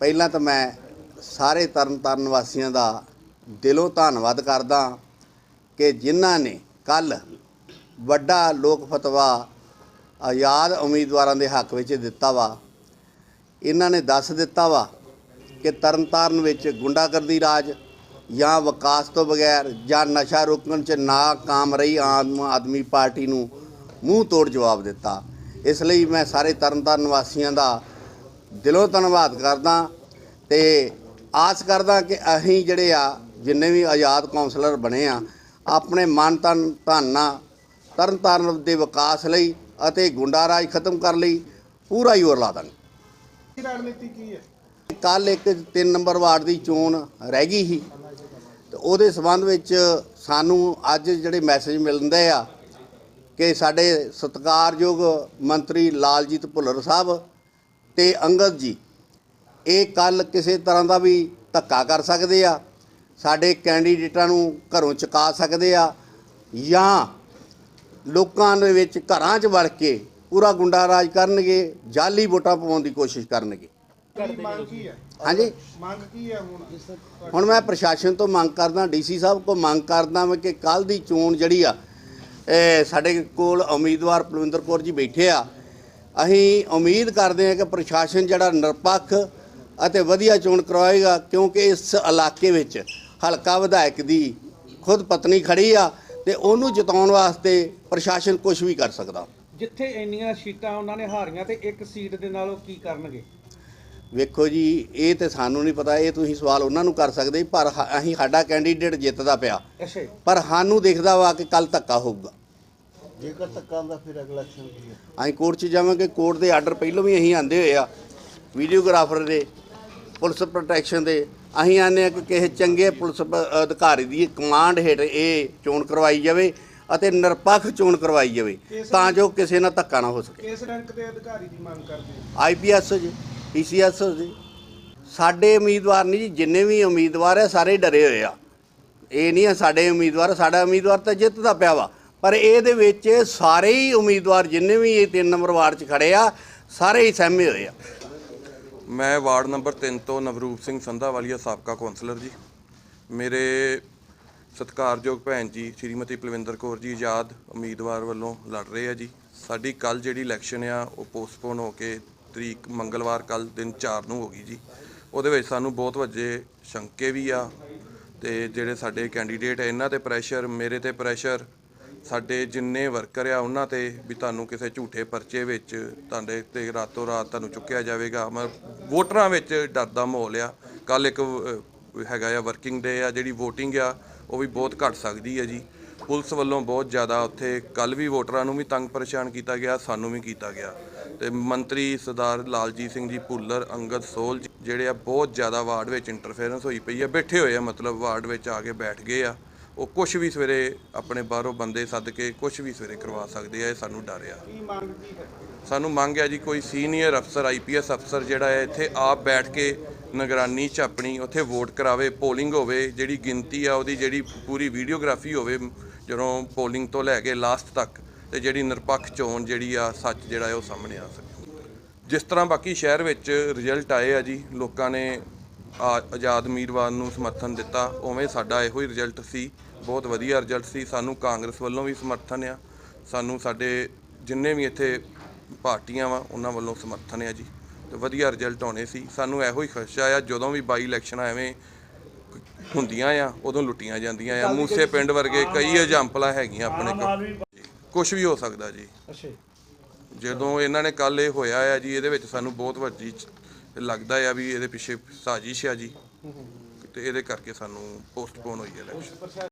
ਪਹਿਲਾਂ ਤਾਂ ਮੈਂ ਸਾਰੇ ਤਰਨਤਾਰਨ ਵਾਸੀਆਂ ਦਾ ਦਿਲੋਂ ਧੰਨਵਾਦ ਕਰਦਾ ਕਿ ਜਿਨ੍ਹਾਂ ਨੇ ਕੱਲ ਵੱਡਾ ਲੋਕ ਫਤਵਾ, ਆਜ਼ਾਦ ਉਮੀਦਵਾਰਾਂ ਦੇ ਹੱਕ ਵਿੱਚ ਦਿੱਤਾ ਵਾ। ਇਹਨਾਂ ਨੇ ਦੱਸ ਦਿੱਤਾ ਵਾ ਕਿ ਤਰਨਤਾਰਨ ਵਿੱਚ ਗੁੰਡਾਗਰਦੀ ਰਾਜ ਜਾਂ ਵਿਕਾਸ ਤੋਂ ਬਗੈਰ ਜਾਂ ਨਸ਼ਾ ਰੋਕਣ 'ਚ ਨਾਕਾਮ ਰਹੀ ਆਮ ਆਦਮੀ ਪਾਰਟੀ ਨੂੰ ਮੂੰਹ ਤੋੜ ਜਵਾਬ ਦਿੱਤਾ। ਇਸ ਲਈ ਮੈਂ ਸਾਰੇ ਤਰਨਤਾਰਨ ਵਾਸੀਆਂ ਦਾ ਦਿਲੋਂ ਧੰਨਵਾਦ ਕਰਦਾ ਤੇ ਆਸ ਕਰਦਾ ਕਿ ਅਸੀਂ ਜਿਹੜੇ ਆ ਜਿੰਨੇ ਵੀ ਆਜ਼ਾਦ ਕਾਉਂਸਲਰ ਬਣੇ ਆ ਆਪਣੇ ਮਨ ਤਨ ਧਨ ਨਾਲ ਤਰਨਤਾਰਨ ਦੇ ਵਿਕਾਸ ਲਈ ਅਤੇ ਗੁੰਡਾਰਾਜ ਖਤਮ ਕਰਨ ਲਈ ਪੂਰਾ ਜ਼ੋਰ ਲਾ ਦਾਂਗੇ। ਰਣਨੀਤੀ ਕੀ ਹੈ? ਕੱਲ ਇੱਕ 3 ਨੰਬਰ ਵਾਰਡ ਦੀ ਚੋਣ ਰਹਿ ਗਈ ਸੀ ਤੇ ਉਹਦੇ ਸਬੰਧ ਵਿੱਚ ਸਾਨੂੰ ਅੱਜ ਜਿਹੜੇ ਮੈਸੇਜ ਮਿਲਦੇ ਆ ਕਿ ਸਾਡੇ ਸਤਿਕਾਰਯੋਗ ਮੰਤਰੀ ਲਾਲਜੀਤ ਭੁੱਲਰ ਸਾਹਿਬ ਤੇ ਅੰਗਦ ਜੀ ਇਹ ਕੱਲ ਕਿਸੇ ਤਰ੍ਹਾਂ ਦਾ ਵੀ ਧੱਕਾ ਕਰ ਸਕਦੇ ਆ? ਸਾਡੇ ਕੈਂਡੀਡੇਟਾਂ ਨੂੰ ਘਰੋਂ ਚੁਕਾ ਸਕਦੇ ਆ? ਜਾਂ ਲੋਕਾਂ ਦੇ ਵਿੱਚ ਘਰਾਂ 'ਚ ਵੜ ਕੇ ਪੂਰਾ ਗੁੰਡਾ ਰਾਜ ਕਰਨਗੇ ਜਾਲੀ ਵੋਟਾਂ ਪਾਉਣ ਦੀ ਕੋਸ਼ਿਸ਼ ਕਰਨਗੇ? ਕੀ ਮੰਗ ਕੀ ਹੈ? ਹਾਂਜੀ। ਮੰਗ ਕੀ ਹੈ ਹੁਣ? ਹੁਣ ਮੈਂ ਪ੍ਰਸ਼ਾਸਨ ਤੋਂ ਮੰਗ ਕਰਦਾ ਡੀਸੀ ਸਾਹਿਬ ਕੋ ਮੰਗ ਕਰਦਾ ਮੈਂ ਕਿ ਕੱਲ ਦੀ ਚੋਣ ਜਿਹੜੀ ਆ ਸਾਡੇ ਕੋਲ ਉਮੀਦਵਾਰ ਪਲਵਿੰਦਰ ਕੌਰ ਜੀ ਬੈਠੇ ਆ ਅਸੀਂ ਉਮੀਦ ਕਰਦੇ ਹਾਂ ਕਿ ਪ੍ਰਸ਼ਾਸਨ ਜਿਹੜਾ ਨਿਰਪੱਖ ਅਤੇ ਵਧੀਆ ਚੋਣ ਕਰਵਾਏਗਾ ਕਿਉਂਕਿ ਇਸ ਇਲਾਕੇ ਵਿੱਚ ਹਲਕਾ ਵਿਧਾਇਕ ਦੀ ਖੁਦ ਪਤਨੀ ਖੜੀ ਆ ਤੇ ਉਹਨੂੰ ਜਿਤਾਉਣ ਵਾਸਤੇ ਪ੍ਰਸ਼ਾਸਨ ਕੁਝ ਵੀ ਕਰ ਸਕਦਾ। ਜਿੱਥੇ ਇੰਨੀਆਂ ਸੀਟਾਂ ਉਹਨਾਂ ਨੇ ਹਾਰੀਆਂ ਤੇ ਇੱਕ ਸੀਟ ਦੇ ਨਾਲ ਉਹ ਕੀ ਕਰਨਗੇ? ਵੇਖੋ ਜੀ ਇਹ ਤੇ ਸਾਨੂੰ ਨਹੀਂ ਪਤਾ ਇਹ ਤੁਸੀਂ ਸਵਾਲ ਉਹਨਾਂ ਨੂੰ ਕਰ ਸਕਦੇ ਪਰ ਅਸੀਂ ਸਾਡਾ ਕੈਂਡੀਡੇਟ ਜਿੱਤਦਾ ਪਿਆ। ਪਰ ਸਾਨੂੰ ਦਿਖਦਾ ਵਾ ਕਿ ਕੱਲ ਧੱਕਾ ਹੋਊਗਾ। ਜੇਕਰ ਧੱਕਾ ਹੁੰਦਾ ਫਿਰ ਅਗਲਾ ਐਕਸ਼ਨ ਕੀ ਹੈ? ਅਸੀਂ ਕੋਰਟ 'ਚ ਜਾਵਾਂਗੇ ਕੋਰਟ ਦੇ ਆਰਡਰ ਪਹਿਲਾਂ ਵੀ ਅਸੀਂ ਆਂਦੇ ਹੋਏ ਆ ਵੀਡੀਓਗ੍ਰਾਫਰ ਦੇ ਪੁਲਿਸ ਪ੍ਰੋਟੈਕਸ਼ਨ ਦੇ। ਅਸੀਂ ਆਨੇ ਆ ਕਿ ਕਿਸੇ ਚੰਗੇ ਪੁਲਿਸ ਅਧਿਕਾਰੀ ਦੀ ਕਮਾਂਡ ਹੇਠ ਇਹ ਚੋਣ ਕਰਵਾਈ ਜਾਵੇ ਅਤੇ ਨਿਰਪੱਖ ਚੋਣ ਕਰਵਾਈ ਜਾਵੇ ਤਾਂ ਜੋ ਕਿਸੇ ਨਾਲ ਧੱਕਾ ਨਾ ਹੋ ਸਕੇ। ਕਿਸ ਰੈਂਕ ਦੇ ਅਧਿਕਾਰੀ ਦੀ ਮੰਗ ਕਰਦੇ ਹੋ? ਆਈਪੀਐਸ ਜੀ ਪੀਸੀਐਸ ਜੀ। ਸਾਡੇ ਉਮੀਦਵਾਰ ਨਹੀਂ ਜੀ ਜਿੰਨੇ ਵੀ ਉਮੀਦਵਾਰ ਆ ਸਾਰੇ ਡਰੇ ਹੋਏ ਆ। ਇਹ ਨਹੀਂ ਆ ਸਾਡੇ ਉਮੀਦਵਾਰ ਸਾਡਾ ਉਮੀਦਵਾਰ ਤਾਂ ਜਿੱਤਦਾ ਪਿਆ ਵਾ। ਪਰ ਇਹਦੇ ਵਿੱਚ ਸਾਰੇ ਹੀ ਉਮੀਦਵਾਰ ਜਿੰਨੇ ਵੀ ਇਹ 3 ਨੰਬਰ ਵਾਰਡ 'ਚ ਖੜੇ ਆ, ਸਾਰੇ ਹੀ ਸਹਿਮੇ ਹੋਏ ਆ। ਮੈਂ ਵਾਰਡ ਨੰਬਰ 3 ਤੋਂ ਨਵਰੂਪ ਸਿੰਘ ਸੰਧਾਵਾਲੀਆ, ਸਾਬਕਾ ਕੌਂਸਲਰ ਜੀ। ਮੇਰੇ ਸਤਿਕਾਰਯੋਗ ਭੈਣ ਜੀ, ਸ਼੍ਰੀਮਤੀ ਪਲਵਿੰਦਰ ਕੌਰ ਜੀ ਆਜ਼ਾਦ ਉਮੀਦਵਾਰ ਵੱਲੋਂ ਲੜ ਰਹੇ ਆ ਜੀ। ਸਾਡੀ ਕੱਲ ਜਿਹੜੀ ਇਲੈਕਸ਼ਨ ਆ, ਉਹ ਪੋਸਟਪੋਨ ਹੋ ਕੇ ਤਰੀਕ ਮੰਗਲਵਾਰ ਕੱਲ ਦਿਨ 4 ਨੂੰ ਹੋ ਗਈ ਜੀ। ਉਹਦੇ ਵਿੱਚ ਸਾਨੂੰ ਬਹੁਤ ਵੱਡੇ ਸ਼ੰਕੇ ਵੀ ਆ ਤੇ ਜਿਹੜੇ ਸਾਡੇ ਕੈਂਡੀਡੇਟ ਆ, ਇਹਨਾਂ ਤੇ ਪ੍ਰੈਸ਼ਰ ਮੇਰੇ ਤੇ ਪ੍ਰੈਸ਼ਰ ਸਾਡੇ ਜਿੰਨੇ ਵਰਕਰ ਆ, ਉਹਨਾਂ ਤੇ ਵੀ ਤੁਹਾਨੂੰ ਕਿਸੇ ਝੂਠੇ ਪਰਚੇ ਵਿੱਚ ਤੁਹਾਡੇ ਤੇ ਰਾਤੋਂ ਰਾਤ ਤੁਹਾਨੂੰ ਚੁੱਕਿਆ ਜਾਵੇਗਾ। ਮੈਂ ਵੋਟਰਾਂ ਵਿੱਚ ਡਰ ਦਾ ਮਾਹੌਲ ਆ। ਕੱਲ ਇੱਕ ਹੈਗਾ ਆ ਵਰਕਿੰਗ ਡੇ ਆ, ਜਿਹੜੀ VOTING ਆ, ਉਹ ਵੀ ਬਹੁਤ ਘਟ ਸਕਦੀ ਹੈ ਜੀ। ਪੁਲਿਸ ਵੱਲੋਂ ਬਹੁਤ ਜ਼ਿਆਦਾ ਉੱਥੇ ਕੱਲ ਵੀ ਵੋਟਰਾਂ ਨੂੰ ਵੀ ਤੰਗ ਪਰੇਸ਼ਾਨ ਕੀਤਾ ਗਿਆ, ਸਾਨੂੰ ਵੀ ਕੀਤਾ ਗਿਆ। ਤੇ ਮੰਤਰੀ ਸਰਦਾਰ ਲਾਲਜੀਤ ਸਿੰਘ ਜੀ ਭੁੱਲਰ, ਅੰਗਦ ਸੋਲ ਜੀ, ਜਿਹੜੇ ਆ, ਬਹੁਤ ਜ਼ਿਆਦਾ ਵਾਰਡ ਵਿੱਚ ਇੰਟਰਫੇਰੈਂਸ ਹੋਈ ਪਈ ਆ, ਬੈਠੇ ਹੋਏ ਆ, ਮਤਲਬ ਵਾਰਡ ਵਿੱਚ ਆ ਕੇ ਬੈਠ ਗਏ ਆ। ਉਹ ਕੁਝ ਵੀ ਸਵੇਰੇ ਆਪਣੇ ਬਾਹਰੋਂ ਬੰਦੇ ਸੱਦ ਕੇ ਕੁਝ ਵੀ ਸਵੇਰੇ ਕਰਵਾ ਸਕਦੇ ਆ ਇਹ ਸਾਨੂੰ ਡਰ ਆ। ਸਾਨੂੰ ਮੰਗ ਹੈ ਜੀ ਕੋਈ ਸੀਨੀਅਰ ਅਫਸਰ ਆਈਪੀਐਸ ਅਫਸਰ ਜਿਹੜਾ ਹੈ ਇੱਥੇ ਆਪ ਬੈਠ ਕੇ ਨਿਗਰਾਨੀ ਚ ਆਪਣੀ ਉੱਥੇ ਵੋਟ ਕਰਾਵੇ ਪੋਲਿੰਗ ਹੋਵੇ ਜਿਹੜੀ ਗਿਣਤੀ ਆ ਉਹਦੀ ਜਿਹੜੀ ਪੂਰੀ ਵੀਡੀਓਗ੍ਰਾਫੀ ਹੋਵੇ ਜਦੋਂ ਪੋਲਿੰਗ ਤੋਂ ਲੈ ਕੇ ਲਾਸਟ ਤੱਕ ਤੇ ਜਿਹੜੀ ਨਿਰਪੱਖ ਚੋਣ ਜਿਹੜੀ ਆ ਸੱਚ ਜਿਹੜਾ ਉਹ ਸਾਹਮਣੇ ਆ ਸਕੇ। ਜਿਸ ਤਰ੍ਹਾਂ ਬਾਕੀ ਸ਼ਹਿਰ ਵਿੱਚ ਰਿਜ਼ਲਟ ਆਏ ਆ ਜੀ ਲੋਕਾਂ ਨੇ ਆ- ਆਜ਼ਾਦ ਉਮੀਦਵਾਰ ਨੂੰ ਸਮਰਥਨ ਦਿੱਤਾ ਉਵੇਂ ਸਾਡਾ ਇਹੋ ਹੀ ਰਿਜ਼ਲਟ ਸੀ। ਬਹੁਤ ਵਧੀਆ ਰਿਜ਼ਲਟ ਸੀ। ਸਾਨੂੰ ਕਾਂਗਰਸ ਵੱਲੋਂ ਵੀ ਸਮਰਥਨ ਆ। ਸਾਨੂੰ ਸਾਡੇ ਜਿੰਨੇ ਵੀ ਇੱਥੇ ਪਾਰਟੀਆਂ ਵਾ ਉਹਨਾਂ ਵੱਲੋਂ ਸਮਰਥਨ ਆ ਜੀ। ਤੇ ਵਧੀਆ ਰਿਜ਼ਲਟ ਆਉਣੇ ਸੀ। ਸਾਨੂੰ ਇਹੋ ਹੀ ਖਦਸ਼ਾ ਆ ਜਦੋਂ ਵੀ ਬਾਈ ਇਲੈਕਸ਼ਨ ਐਵੇਂ ਹੁੰਦੀਆਂ ਆ ਉਦੋਂ ਲੁੱਟੀਆਂ ਜਾਂਦੀਆਂ ਆ। ਮੂਸੇ ਪਿੰਡ ਵਰਗੇ ਕਈ ਐਗਜ਼ਾਮਪਲਾਂ ਹੈਗੀਆਂ ਆਪਣੇ ਕੋਲ। ਕੁਝ ਵੀ ਹੋ ਸਕਦਾ ਜੀ। ਜਦੋਂ ਇਹਨਾਂ ਨੇ ਕੱਲ ਇਹ ਹੋਇਆ ਆ ਜੀ ਇਹਦੇ ਵਿੱਚ ਸਾਨੂੰ ਬਹੁਤ ਵੱਡੀ ਲੱਗਦਾ ਆ ਵੀ ਇਹਦੇ ਪਿੱਛੇ ਸਾਜ਼ਿਸ਼ ਆ ਜੀ। ਤੇ ਇਹਦੇ ਕਰਕੇ ਸਾਨੂੰ ਪੋਸਟਪੋਨ ਹੋਈ ਹੈ ਇਲੈਕਸ਼ਨ